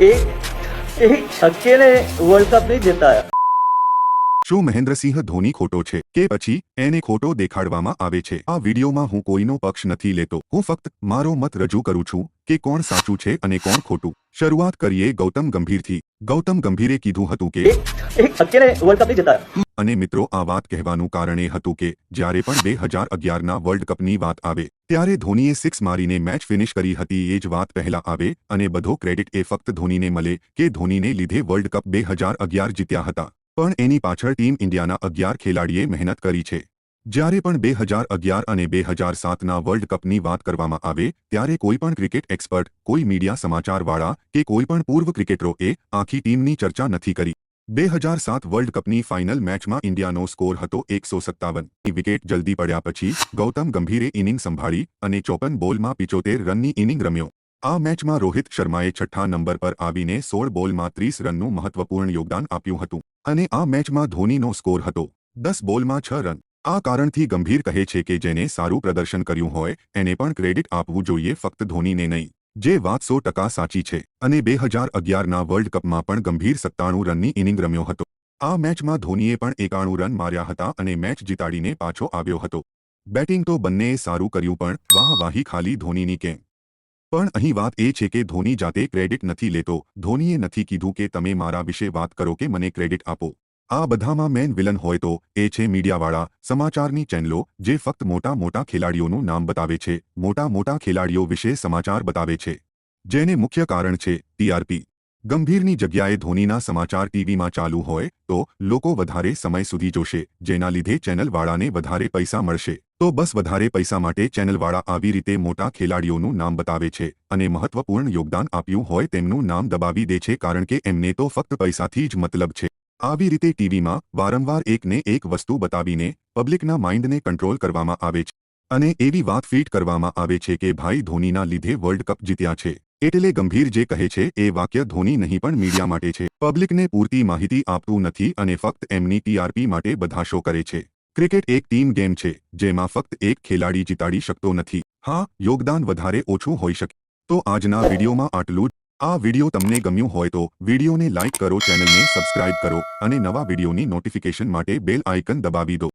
એક એક છક્કે ને વર્લ્ડ કપ નહીં જીતા શું મહેન્દ્રસિંહ ધોની ખોટો છે કે પછી એને ખોટો દેખાડવામાં આવે છે? આ વિડીયોમાં હું કોઈનો પક્ષ નથી લેતો. હું ફક્ત મારો મત રજૂ કરું છું કે કોણ સાચું છે અને કોણ ખોટું. શરૂઆત કરીએ ગૌતમ ગંભીરથી. ગૌતમ ગંભીરે કીધું હતું કે અને મિત્રો આ વાત કહેવાનું કારણ એ હતું કે જ્યારે પણ બે હજાર અગિયારના વર્લ્ડ કપની વાત આવે ત્યારે ધોનીએ સિક્સ મારીને મેચ ફિનિશ કરી હતી એ જ વાત પહેલા આવે અને બધો ક્રેડિટ એ ફક્ત ધોનીને મળે કે ધોનીને લીધે વર્લ્ડ કપ બે હજાર અગિયાર જીત્યા હતા. પણ એની પાછળ ટીમ ઇન્ડિયાના અગિયાર ખેલાડીએ મહેનત કરી છે. જ્યારે પણ બે હજાર અગિયાર અને બે હજાર સાતના વર્લ્ડ કપની વાત કરવામાં આવે, ત્યારે કોઈપણ ક્રિકેટ એક્સપર્ટ, કોઈ મીડિયા સમાચારવાળા કે કોઈપણ પૂર્વ ક્રિકેટરોએ આખી ટીમની ચર્ચા નથી કરી. બે હજાર સાત વર્લ્ડ કપની ફાઇનલ મેચમાં ઇન્ડિયાનો સ્કોર હતો એકસો સત્તાવન. વિકેટ જલ્દી પડ્યા પછી ગૌતમ ગંભીરે ઇનિંગ સંભાળી અને ચોપન બોલમાં પિચોતેર રનની ઇનિંગ રમ્યો. આ મેચમાં રોહિત શર્માએ છઠ્ઠા નંબર પર આવીને સોળ બોલમાં ત્રીસ રનનું મહત્વપૂર્ણ યોગદાન આપ્યું હતું અને આ મેચમાં ધોનીનો સ્કોર હતો. દસ બોલમાં છ રન. આ કારણથી ગંભીર કહે છે કે જેને સારું પ્રદર્શન કર્યું હોય, એને પણ ક્રેડિટ આપવું જોઈએ, ફક્ત ધોનીને નહીં. જે વાત સો ટકા સાચી છે અને બે હજાર અગિયારના વર્લ્ડ કપમાં પણ ગંભીર સત્તાણું રનની ઇનિંગ રમ્યો હતો. આ મેચમાં ધોનીએ પણ એકાણું રન માર્યા હતા અને મેચ જીતાડીને પાછો આવ્યો હતો. બેટિંગ તો બંનેએ સારું કર્યું પણ વાહવાહી ખાલી ધોનીની કેમ? પણ અહીં વાત એ છે કે ધોની જાતે ક્રેડિટ નથી લેતો. ધોનીએ નથી કીધું કે તમે મારા વિશે વાત કરો કે મને ક્રેડિટ આપો. આ બધામાં મેન વિલન હોય તો, એ છે મીડિયાવાળા, સમાચારની ચેનલો, જે ફક્ત મોટા મોટા ખેલાડીઓનું નામ બતાવે છે, મોટા મોટા ખેલાડીઓ વિશે સમાચાર બતાવે છે. જેને મુખ્ય કારણ છે ટીઆરપી ગંભીરની જગ્યાએ ધોનીના સમાચાર ટીવીમાં ચાલુ હોય, તો લોકો વધારે સમય સુધી જોશે, જેના લીધે ચેનલવાળાને વધારે પૈસા મળશે. તો બસ વધારે પૈસા માટે ચેનલવાળા આવી રીતે મોટા ખેલાડીઓનું નામ બતાવે છે અને મહત્વપૂર્ણ યોગદાન આપ્યું હોય તેમનું નામ દબાવી દે છે કારણ કે એમને તો ફક્ત પૈસાથી જ મતલબ છે. આવી રીતે ટીવીમાં વારંવાર એકને એક વસ્તુ બતાવીને પબ્લિકના માઇન્ડને કંટ્રોલ કરવામાં આવે છે અને એવી વાત ફીટ કરવામાં આવે છે કે ભાઈ ધોનીના લીધે વર્લ્ડ કપ જીત્યા છે. એટલે ગંભીર જે કહે છે એ વાક્ય ધોની નહીં પણ મીડિયા માટે છે. પબ્લિકને પૂરતી માહિતી આપતું નથી અને ફક્ત એમની ટીઆરપી માટે બધા શો કરે છે. ક્રિકેટ એક ટીમ ગેમ છે, જેમાં ફક્ત એક ખેલાડી જીતાડી શકતો નથી. હા, યોગદાન વધારે ઓછું હોઈ શકે. તો આજના વિડીયોમાં આટલું જ. આ વીડિયો તમને ગમ્યું હોય તો વિડીયોને લાઇક કરો, ચેનલને સબસ્ક્રાઇબ કરો અને નવા વિડીયોની નોટિફિકેશન માટે બેલ આઇકન દબાવી દો.